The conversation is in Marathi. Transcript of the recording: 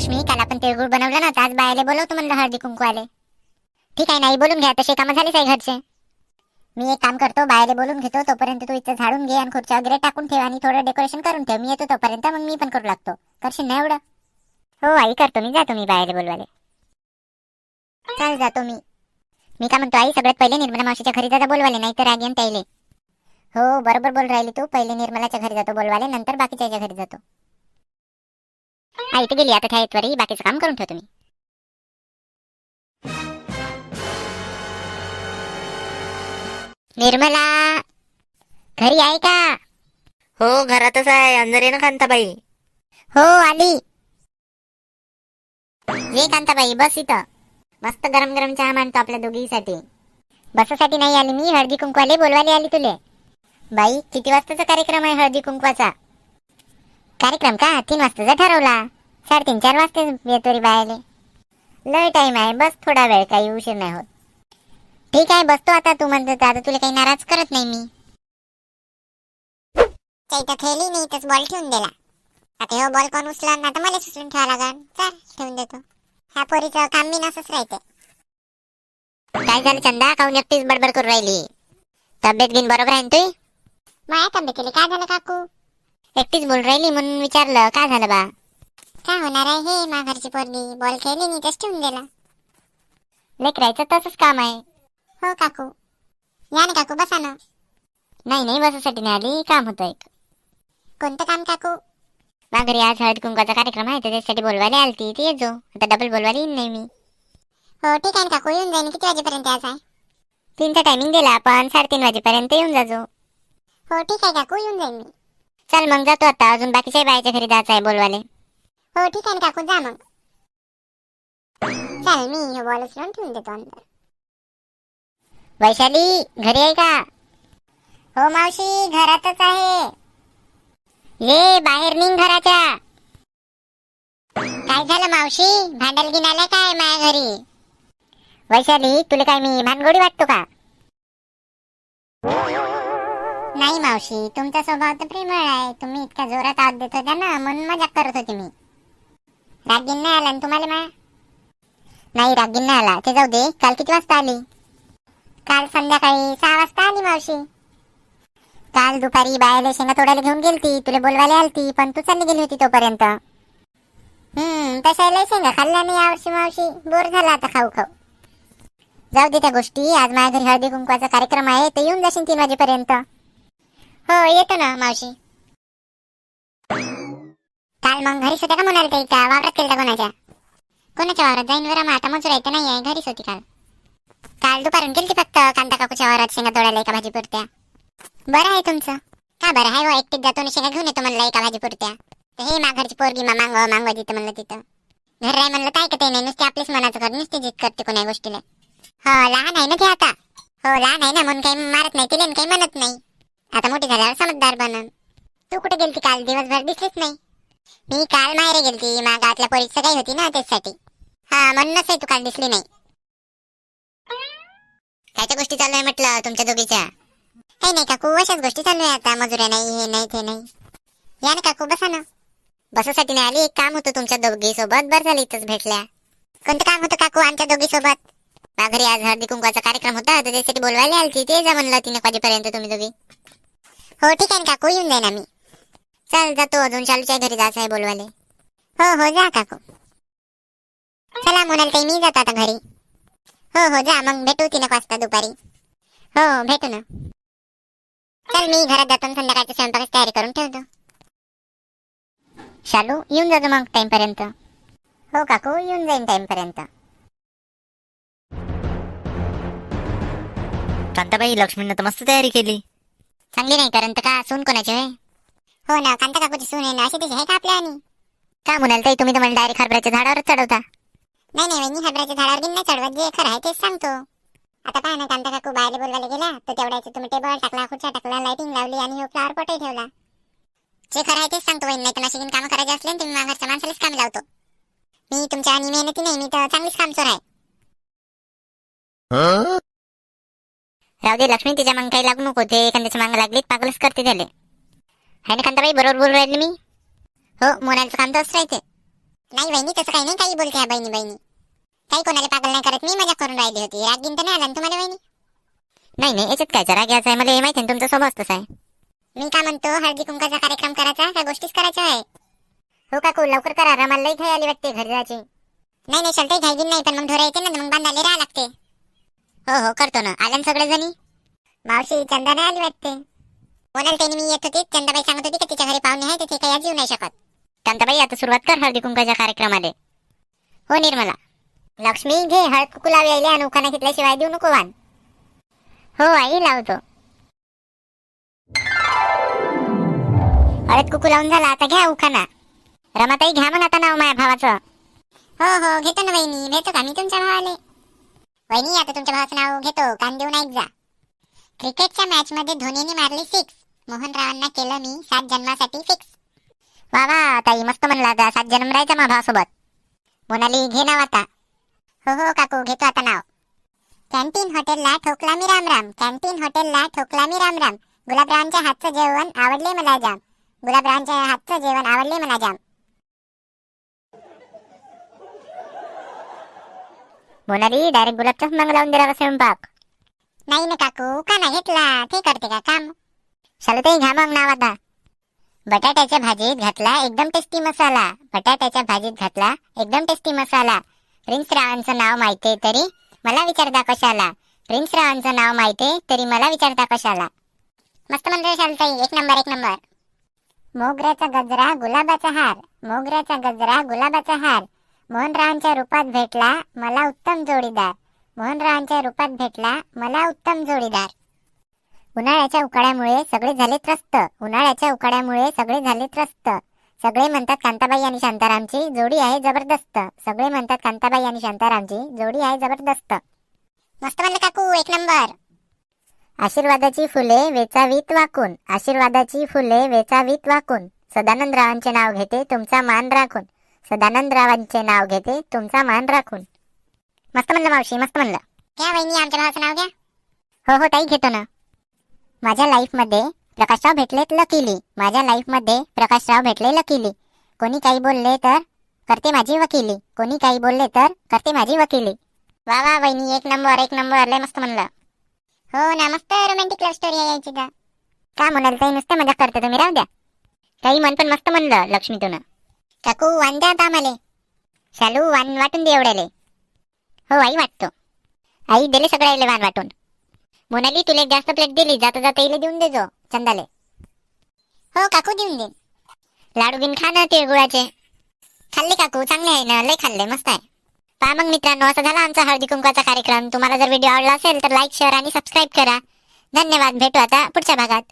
लक्ष्मी काल आपण तिळगुळ बनवला ना आज बायाले बोलवतो म्हणलं हळदी कुंकू आले ठीक आहे नाही बोलून घ्या तसे कामं झालीच आहे घरचे. मी एक काम करतो बायाले बोलून घेतो तोपर्यंत तू इथं झाडून घे आणि खुर्च्या वगैरे टाकून ठेव आणि थोडं डेकोरेशन करून ठेव. मी येतो तोपर्यंत मग मी पण करू लागतो. करशील ना एवढं? हो आई करतो मी जातो मी बायाले बोलवाले चाल जातो मी. मी काय म्हणतो आई सगळ्यात पहिले निर्मला मावशीच्या घरी जाता बोलवाले नाही तर रागियन ताईले हो बरोबर बोल राहिली तू. पहिले निर्मलाच्या घरी जातो बोलवाले नंतर बाकीच्या घरी जातो. तर गेली आता त्या येतवारी बाकीचं काम करून ठेवतो मी निर्मला घरी आहे का? हो घरातच आहे. अंदर ये ना कांताबाई? हो आली. ये कांताबाई बस इथं. मस्त गरम गरम चहा मांडतो आपल्या दोघीसाठी. बसासाठी नाही आली मी हळदी कुंकवाले बोलवाले आली तुले. बाई किती वाजताचा कार्यक्रम आहे हळदी कुंकवाचा? कार्यक्रम का? तीन वाजताचा ठरवला. साडेतीन चार वाजतेच येतो रे बायाले लय टाईम आहे बस थोडा वेळ काही उशीर नाही होत. ठीक आहे बसतो आता तू म्हणतो आता तुला काही नाराज करत नाही मी. काही खेळली नाही इथंच बॉल ठेवून दिला. आता हो बॉल कोण उचला ना तर मला उचलून ठेवा लागल चल ठेवून देतो. ह्या पोरीचं काम मी नसंच राहते. काय झालं चंदा? काऊन एकटीच बडबड करू राहिली? तब्येत घेऊन बरोबर आहे ना तुही माझ्या तब्येतीला काय झालं काकू? एकटीच बोल राहिली म्हणून विचारलं काय झालं बा? काय होणार आहे? हे माघारची पोरगी. बॉल खेळली नाही तस ठेवून दिला लेकरायचं तसंच काम आहे. हो काकू. या ना काकू बसा ना. नाही नाही बसासाठी नाही आली. काम होतं एक. कोणतं काम काकू? माघारी आज हळद कुंकाचा कार्यक्रम आहे तर त्यासाठी बोलवायला आलती. ती येतो आता डबल बोलवायला येईन नाही मी. हो ठीक आहे ना काकू. येऊन जाईन. किती वाजेपर्यंत आज आहे? तीनचा टायमिंग दिला आपण साडेतीन वाजेपर्यंत येऊन जाजो. हो ठीक आहे काकू. येऊन जाईन मी. चल मग जातो आता. अजून बाकीच्या बायच्या घरी जायचं आहे बोलवाले हो ठीक आहे ना काकू जा मग. चल मी हे बॉल उचलून ठेवून देतो अंदर. वैशाली घरी आहे का? हो मावशी घरातच आहे. ये बाहेर निघ घराच्या. काय झालं मावशी? भांडल घेऊन आलाय काय माया घरी? वैशाली तुला काय मी भानगोडी वाटतो का? नाही मावशी. तुमचा स्वभाव तर प्रेमळ आहे. तुम्ही इतक्या जोरात आवाज देत होत्या ना. म्हणून मजाक करत होते मी. रागीन नाही आला ना तुम्हाला मा? नाही रागीन नाही आला. ते जाऊ दे. काल किती वाजता आली? काल संध्याकाळी सहा वाजता आली मावशी. काल दुपारी बायाला शेंगा तोडायला घेऊन गेलती. तुला बोलवायला आलती पण तू चालली गेली होती तोपर्यंत. हम्म तशा लय शेंगा खाल्ल्या नाही यावर्षी मावशी. बोर झाला आता खाऊ खाऊ. जाऊ दे त्या गोष्टी. आज माझ्या घरी हळदी कुंकवाचा कार्यक्रम आहे. तर येऊन जाशील तीन वाजेपर्यंत. हो येतो ना मावशी. काल मग घरीच होत्या का म्हणाल काही का वावरात केलं कोणाच्या? कोणाच्या वावरात? जाईन बरं आता मजूर आहे तर नाही आहे घरीच होती काल. काल दुपारून गेलती फक्त कांदा काकूच्या वावरात शेंगा तोडायला एका भाजी पुरत्या बरं आहे तुमचं. का बरं? आहे व हो, एकटीत जातो शेंगा घेऊन येतो म्हणलं एका भाजी पुरत्या तर हे माघारची पोरगी मा मांगव मांगव तिथं म्हणलं तिथं. घर आहे म्हणलं काय ऐकत नाही नुसते आपलीच मनाचं कर नुसते जित करते कोणा गोष्टीला. हो लहान आहे ना ते आता. हो लहान आहे ना म्हणून काही मारत नाही तिला काही म्हणत नाही. आता मोठी झाल्यावर समजदार बनन. तू कुठे गेलती काल? दिवसभर दिसलीच नाही. मी काल माहेर गेलती. मा गावातल्या पोरीचं काही होती ना त्याच्यासाठी हा म्हणूनच आहे तू काल दिसली नाही. कायच्या गोष्टी चालू आहे म्हटलं तुमच्या दोघीच्या? काही नाही काकू अशाच गोष्टी चालू आहे आता. मजुऱ्या नाही हे नाही ते नाही. या ना काकू बसा ना. बसासाठी नाही आली. एक काम होतं तुमच्या दोघी सोबत बरं झालं इथंच भेटल्या. कोणतं काम होतं काकू आमच्या दोघी सोबत घरी आज हळदी कुंकवाचा कार्यक्रम होता. तर त्यासाठी बोलवायला आलती. ते जा म्हणलं तीन एक वाजेपर्यंत तुम्ही दोघी. हो ठीक आहे ना काकू. येऊन जाईन आम्ही. चल जातो अजून चालूच्या घरी जायचं आहे बोलवाले. हो हो जा काकू. चला म्हणाल काही मी जातो आता घरी. हो हो जा मग भेटू तीन एक वाजता दुपारी. हो भेटू ना. चल मी घरात जातो संध्याकाळच्या स्वयंपाकाची तयारी करून ठेवतो. शालू येऊन जातो मग टाइम पर्यंत. हो काकू येऊन जाईन टाइम पर्यंत. कांताबाई लक्ष्मीनं तर मस्त तयारी केली. चांगली नाही कारण तर का? सून कोणाची होय? हो ना कांता काकूची सून आहे ना अशी तशी आहे का आपल्या आणि? का म्हणाल ताई तुम्ही तर मला डायरेक्ट हरभऱ्याच्या झाडावरच चढवता? नाही नाही वहिनी हरभऱ्याच्या झाडावर घेऊन नाही चढवत जे खरं आहे तेच सांगतो. आता काय ना कांता काकू बाहेर बोलवायला गेला तर तेवढ्याचे तुम्ही टेबल टाकला खुर्च्या टाकला लाइटिंग लावली आणि फ्लावर पॉटही ठेवला. जे खरं आहे तेच सांगतो वहिनी नाही तर नशीन कामं करायचे असले ना तुम्ही माघारच्या माणसालाच काम लावतो. मी तुमच्या आणि मेहनती नाही मी तर चांगलीच काम चोर आहे राहू दे लक्ष्मी तिच्या मग काही लागू नको ते एखाद्याच्या मागं लागलीत पागलच करते त्याले. आहे ना कांताबाई बरोबर बोल राहिली मी? हो मोनालचं काम तसंच राहते नाही बहिणी तसं काही नाही काही बोलते बहिणी बहिणी काही कोणाला पागल नाही करत मी मजा करून राहिली होती. राग गिनत नाही आला ना तुम्हाला बहिणी? नाही नाही याच्यात काय? राग यायचा आहे मला हे माहिती आहे तुमचा स्वभाव तसा आहे. मी का म्हणतो हळदी कुंकाचा कार्यक्रम करायचा का गोष्टीच करायच्या आहे. हो काकू लवकर करा रमाला लई घाई आली वाटते घरी जायची. नाही नाही चालतंय घाई गिन नाही पण मग ढोरा येते ना मग बांधायला राहा लागते. हो हो करतो ना. आल्या ना सगळेजणी? मावशी चंदा नाही आली वाटते? कोणाला त्यांनी मी येत होती. चंदाबाई सांगत होती की तिच्या घरी पाहुणे आहे तिथे काही आज येऊ नाही शकत. चंदाबाई आता सुरुवात कर हळदी कुंकाच्या कार्यक्रमाला हो निर्मला. लक्ष्मी घे हळद कुकू लावी आणि उखाना घेतल्याशिवाय देऊ नको वान हो आई लावतो. हळद कुकू लावून झाला आता घ्या उखाना रमाताई घ्या मग आता नाव माझ्या भावाचं. हो हो घेतो ना वहिनी भेटतो का मी तुमच्या भावाले. वहिनी आता तुमच्या भावाचं नाव घेतो कान देऊन ऐक जा. क्रिकेटच्या मॅच मध्ये धोनीने मारली सिक्स मोहनरावांना केलं मी सात जन्मासाठी फिक्स वा वा ताई मस्त म्हणला आता सात जन्म राहायचा मा भावासोबत मोनाली घे नाव आता. हो हो काकू घेतो आता नाव. कॅन्टीन हॉटेलला ठोकला मी राम राम कॅन्टीन हॉटेलला ठोकला मी राम राम गुलाबरावांच्या हातचं जेवण आवडले मला जाम. गुलाबरावांच्या हातचं जेवण आवडले मला जाम. मोनाली डायरेक्ट गुलाबचाच मग लावून दिला का स्वयंपाक? नाही ना काकू का नाही घेतला. ते करते का काम? शालताई घ्या मग नाव आता. बटाट्याच्या भाजीत घातला एकदम टेस्टी मसाला. बटाट्याच्या भाजीत घातला एकदम टेस्टी मसाला. प्रिन्स रावांचं नाव माहितीये तरी मला विचारता कशाला? प्रिन्स रावांचं नाव माहितीये तरी मला विचारता कशाला? मस्त म्हणजे चालताई एक नंबर एक नंबर. मोगऱ्याचा गजरा गुलाबाचा हार. मोगऱ्याचा गजरा गुलाबाचा हार. मोहनरावांच्या रूपात भेटला मला उत्तम जोडीदार. मोहनरावांच्या रूपात भेटला मला उत्तम जोडीदार. उन्हाळ्याच्या उकाड्यामुळे सगळे झाले त्रस्त. उन्हाळ्याच्या उकाड्यामुळे सगळे झाले त्रस्त. सगळे म्हणतात कांताबाई आणि शांतारामची जोडी आहे जबरदस्त. सगळे म्हणतात कांताबाई आणि शांतारामची जोडी आहे जबरदस्त. मस्त म्हणलं काकू एक नंबर. आशीर्वादाची फुले वेचावीत वाकून. आशीर्वादाची फुले वेचावीत वाकून. सदानंद रावांचे नाव घेते तुमचा मान राखून. सदानंद रावांचे नाव घेते तुमचा मान राखून. मस्त म्हणलं मावशी मस्त म्हणलं. घ्या वहिनी आमच्या भावाचं नाव घ्या. हो हो ताई घेतो ना. माझ्या लाईफमध्ये प्रकाशराव भेटलेत लकीली. माझ्या लाईफमध्ये प्रकाशराव भेटले लकीली. कोणी काही बोलले तर करते माझी वकिली. कोणी काही बोलले तर करते माझी वकिली. वा वा वहिनी एक नंबर एक नंबर लय मस्त म्हणलं. हो ना मस्त रोमॅन्टिक लव्ह स्टोरी आहे यायची का का म्हणाल ताई? नुसतं मजा करते तुम्ही. राहू द्या. ताई मन पण मस्त म्हणलं लक्ष्मीतून. काकू वान द्या आता आम्हाला. शालू वान वाटून दे एवढ्याले. हो आई वाटतो. आई दिले सगळ्याले वान वाटून. मोनाली तुला एक जास्त प्लेट दिली. जाता जाता इले देऊन देजो चंदाले. हो काकू देऊन दे. लाडू बिन खा ना तिळगुळाचे. खाल्ले काकू चांगले आहे ना लय खाल्ले मस्त आहे. पहा मग मित्रांनो असा झाला आमचा हळदी कुंकाचा कार्यक्रम. तुम्हाला जर व्हिडिओ आवडला असेल तर लाईक शेअर आणि सबस्क्राईब करा. धन्यवाद भेटू आता पुढच्या भागात.